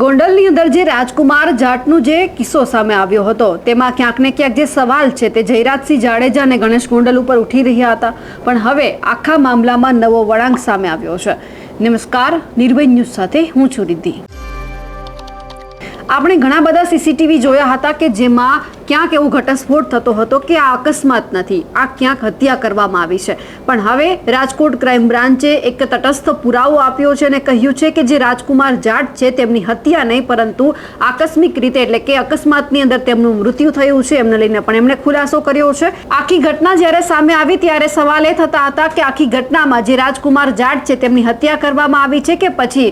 ગોંડલની અંદર જે રાજકુમાર જાટનું જે કિસ્સો સામે આવ્યો હતો, તેમાં ક્યાંક ને ક્યાંક જે સવાલ છે તે જયરાજસિંહ જાડેજા અને ગણેશ ગોંડલ ઉપર ઉઠી રહ્યા હતા. પણ હવે આખા મામલામાં નવો વળાંક સામે આવ્યો છે. નમસ્કાર, નિર્ભય ન્યૂઝ સાથે હું છું રિદ્ધિ. આપણે ઘણા બધા સીસીટીવી જોયા હતા કે જેમાં ક્યાંક એવું ઘટસ્ફોટ થતો હતો કે આ અકસ્માત નથી, આ ક્યાંક હત્યા કરવામાં આવી છે. પણ હવે રાજકોટ ક્રાઇમ બ્રાન્ચે એક તટસ્થ પુરાવો આપ્યો છે અને કહ્યું છે કે જે રાજકુમાર જાટ છે તેમની હત્યા નહીં, પરંતુ આકસ્મિક રીતે, એટલે કે અકસ્માતની અંદર તેમનું મૃત્યુ થયું છે, એમને લઈને પણ એમણે ખુલાસો કર્યો છે. આખી ઘટના જ્યારે સામે આવી ત્યારે સવાલ એ થતા હતા કે આખી ઘટનામાં જે રાજકુમાર જાટ છે તેમની હત્યા કરવામાં આવી છે કે પછી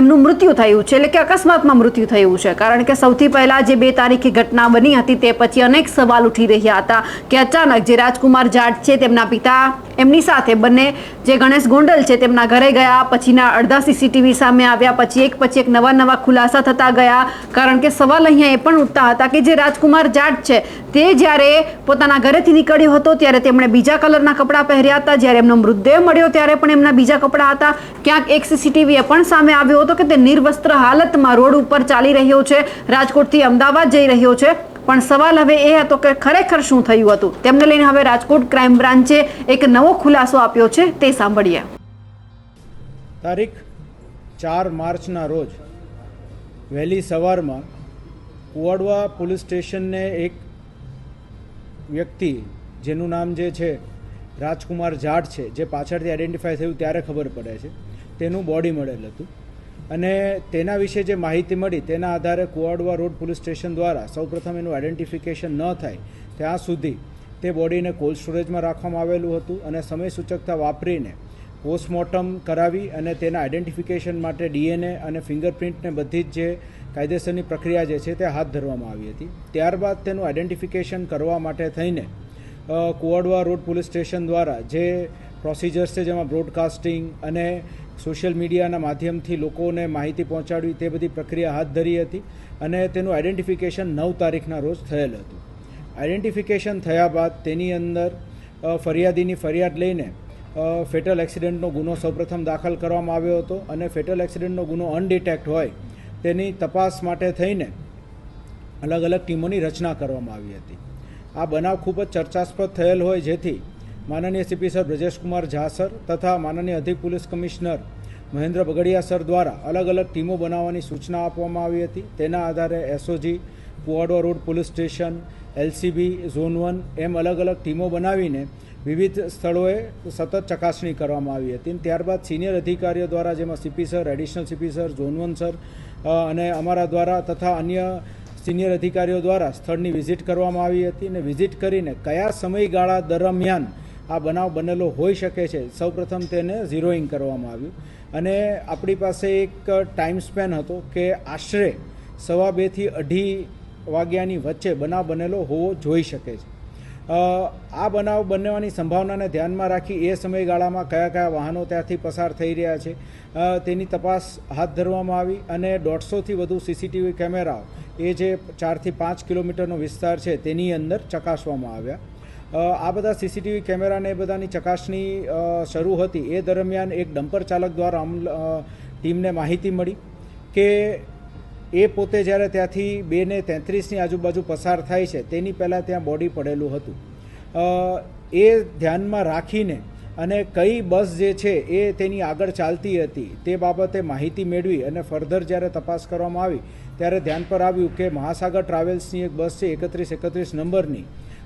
એમનું મૃત્યુ થયું છે, એટલે કે અકસ્માતમાં મૃત્યુ થયું છે. કારણ કે સૌથી પહેલા જે બે તારીખે ઘટના બની હતી તે પછી અનેક સવાલ ઉઠી રહ્યા હતા કે અચાનક જે રાજકુમાર જાટ છે તેમના પિતા, એમની સાથે બંને જે ગણેશ ગોંડલ છે તેમના ઘરે ગયા, પછીના અડધા સીસીટીવી સામે આવ્યા, પછી એક પછી એક નવા નવા ખુલાસા થતા ગયા. કારણ કે સવાલ અહીંયા એ પણ ઉઠતા હતા કે જે રાજકુમાર જાટ છે તે જ્યારે પોતાના ઘરેથી નીકળ્યો હતો ત્યારે તેમણે બીજા કલરના કપડાં પહેર્યા હતા. જ્યારે એમનો મૃતદેહ મળ્યો ત્યારે પણ એમના બીજા કપડાં હતા. ક્યાંક એક સીસીટીવી એ પણ સામે આવ્યો હતો કે તે નિર્વસ્ત્ર હાલતમાં રોડ ઉપર ચાલી રહ્યો છે. રાજકોટથી અમદાવાદ જઈ રહ્યો છે. પણ સવાલ હવે એ હતો કે ખરેખર શું થયું હતું? તેમને લઈને હવે રાજકોટ ક્રાઇમ બ્રાન્ચે એક નવો ખુલાસો આપ્યો છે, તે સાંભળીએ. તારીખ ચાર માર્ચના રોજ વહેલી સવારમાં કુવાડવા પોલીસ સ્ટેશનને એક વ્યક્તિ, જેનું નામ જે છે, રાજકુમાર જાટ છે, જે પાછળથી આઈડેન્ટિફાય થયું ત્યારે ખબર પડે છે. તેનું બોડી મળેલ હતું. અને તેના વિશે જે માહિતી મળી, તેના આધારે કુવાડવા રોડ પોલીસ સ્ટેશન દ્વારા સૌપ્રથમ એનું આઈડેન્ટિફિકેશન ન થાય ત્યાં સુધી તે બોડીને કોલ્ડ સ્ટોરેજમાં રાખવામાં આવેલું હતું અને સમય સૂચકતા વાપરીને પોસ્ટમોર્ટમ કરાવી અને તેના આઈડેન્ટિફિકેશન માટે ડીએનએ અને ફિંગરપ્રિન્ટને બધી જ જે કાયદેસરની પ્રક્રિયા જે છે તે હાથ ધરવામાં આવી હતી. ત્યારબાદ તેનું આઈડેન્ટિફિકેશન કરવા માટે થઈને કુવાડવા રોડ પોલીસ સ્ટેશન દ્વારા જે પ્રોસિજર્સ છે, જેમાં બ્રોડકાસ્ટિંગ અને સોશિયલ મીડિયાના માધ્યમથી લોકોને માહિતી પહોંચાડવી, તે બધી પ્રક્રિયા હાથ ધરી હતી અને તેનું આઈડેન્ટિફિકેશન નવ તારીખના રોજ થયેલ હતું. આઈડેન્ટિફિકેશન થયા બાદ તેની અંદર ફરિયાદીની ફરિયાદ લઈને ફેટલ એક્સિડન્ટનો ગુનો સૌપ્રથમ દાખલ કરવામાં આવ્યો હતો અને ફેટલ એક્સિડન્ટનો ગુનો અનડિટેક્ટ હોય તેની તપાસ માટે થઈને અલગ અલગ ટીમોની રચના કરવામાં આવી હતી. આ બનાવ ખૂબ જ ચર્ચાસ્પદ થયેલ હોય જેથી માનનીય CP sir Brajeshkumar Jha sir તથા માનનીય અધિક police commissioner Mahendra Bagadiya sir દ્વારા અલગ અલગ ટીમો બનાવવાની સૂચના આપવામાં આવી હતી. તેના આધારે SOG Kuvadva road police station LCB zone one એમ અલગ અલગ ટીમો બનાવીને વિવિધ સ્થળોએ સતત ચકાસણી કરવામાં આવી હતી. ત્યારબાદ સિનિયર અધિકારીઓ દ્વારા, જેમાં CP sir additional CP sir zone one sir અને અમારા દ્વારા તથા અન્ય સિનિયર અધિકારીઓ દ્વારા સ્થળની વિઝિટ કરવામાં આવી હતી. અને વિઝિટ કરીને કયા સમયગાળા દરમિયાન આ બનાવ બનેલો હોઈ શકે છે. સૌપ્રથમ તેને ઝીરોઈંગ કરવામાં આવ્યું. અને આપણી પાસે એક ટાઈમ સ્પેન હતો કે આશરે સવા બેથી અઢી વાગ્યાની વચ્ચે બનાવ બનેલો હોવો જોઈ શકે છે. આ બનાવ બનવાની સંભાવનાને ધ્યાનમાં રાખી એ સમયગાળામાં કયા કયા વાહનો ત્યાંથી પસાર થઈ રહ્યા છે તેની તપાસ હાથ ધરવામાં આવી અને દોઢસોથી વધુ સીસીટીવી કેમેરાઓ, એ જે ચારથી પાંચ કિલોમીટરનો વિસ્તાર છે તેની અંદર ચકાસવામાં આવ્યા. આ બધા સીસીટીવી કેમેરાને એ બધાની ચકાસણી શરૂ હતી. એ દરમિયાન એક ડમ્પર ચાલક દ્વારા ટીમને માહિતી મળી કે એ પોતે જ્યારે ત્યાંથી બે ને તેત્રીસની આજુબાજુ પસાર થાય છે, તેની પહેલાં ત્યાં બોડી પડેલું હતું. એ ધ્યાનમાં રાખીને અને કઈ બસ જે છે એ તેની આગળ ચાલતી હતી, તે બાબતે માહિતી મેળવી અને ફર્ધર જ્યારે તપાસ કરવામાં આવી, ત્યારે ધ્યાન પર આવ્યું કે મહાસાગર ટ્રાવેલ્સની એક બસ છે એકત્રીસ એકત્રીસ નંબરની.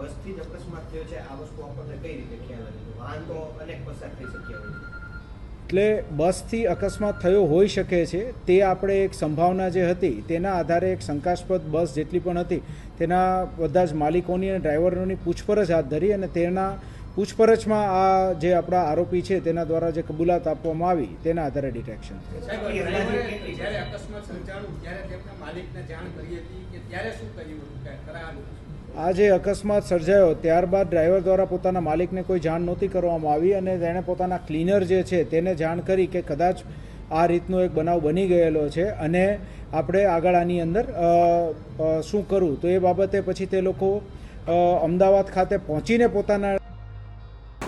બસથી જ અકસ્માત થયો છે આ વસ્તુ આપણને કઈ રીતે ખ્યાલ આવે? વાહન તો અનેક પસાર થઈ શક્યા હોય છે. એટલે બસથી અકસ્માત થયો હોઈ શકે છે તે આપણે એક સંભાવના જે હતી તેના આધારે એક શંકાસ્પદ બસ જેટલી પણ હતી તેના બધા જ માલિકોની અને ડ્રાઈવરોની પૂછપરછ હાથ ધરી અને તેના પૂછપરછમાં આ જે આપણા આરોપી છે તેના દ્વારા જે કબૂલાત આપવામાં આવી તેના આધારે ડિટેક્શન અકસ્માત સર્જાણું ત્યારે તેમના માલિકને જાણ કરી હતી કે ત્યારે શું કર્યું હતું? કે ખરા આ જે અકસ્માત સર્જાયો, ત્યારબાદ ડ્રાઈવર દ્વારા પોતાના માલિકને કોઈ જાણ નહોતી કરવામાં આવી અને તેણે પોતાના ક્લીનર જે છે તેને જાણ કરી કે કદાચ આ રીતનો એક બનાવ બની ગયેલો છે અને આપણે આગળ આની અંદર શું કરવું તો એ બાબતે પછી તે લોકો અમદાવાદ ખાતે પહોંચીને પોતાના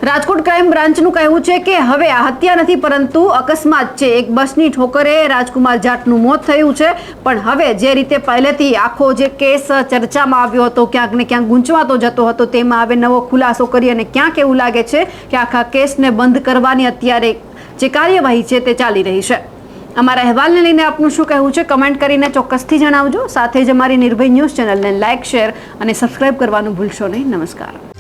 રાજકોટ ક્રાઇમ બ્રાન્ચનું કહેવું છે કે હવે આ હત્યા નથી, પરંતુ અકસ્માત છે. એક બસની ઠોકરે રાજકુમાર જાટનું મોત થયું છે. પણ હવે જે રીતે પહેલેથી આખો જે કેસ ચર્ચામાં આવ્યો હતો, ક્યાંક ને ક્યાંક ગૂંચવાતો જતો હતો, તેમાં હવે નવો ખુલાસો કરી અને ક્યાંક એવું લાગે છે કે આખા કેસને બંધ કરવાની અત્યારે જે કાર્યવાહી છે તે ચાલી રહી છે. અમારા અહેવાલને લઈને આપનું શું કહેવું છે? કમેન્ટ કરીને ચોક્કસથી જણાવજો. સાથે જ અમારી નિર્ભય ન્યૂઝ ચેનલને લાઇક, શેર અને સબસ્ક્રાઇબ કરવાનું ભૂલશો નહીં. નમસ્કાર.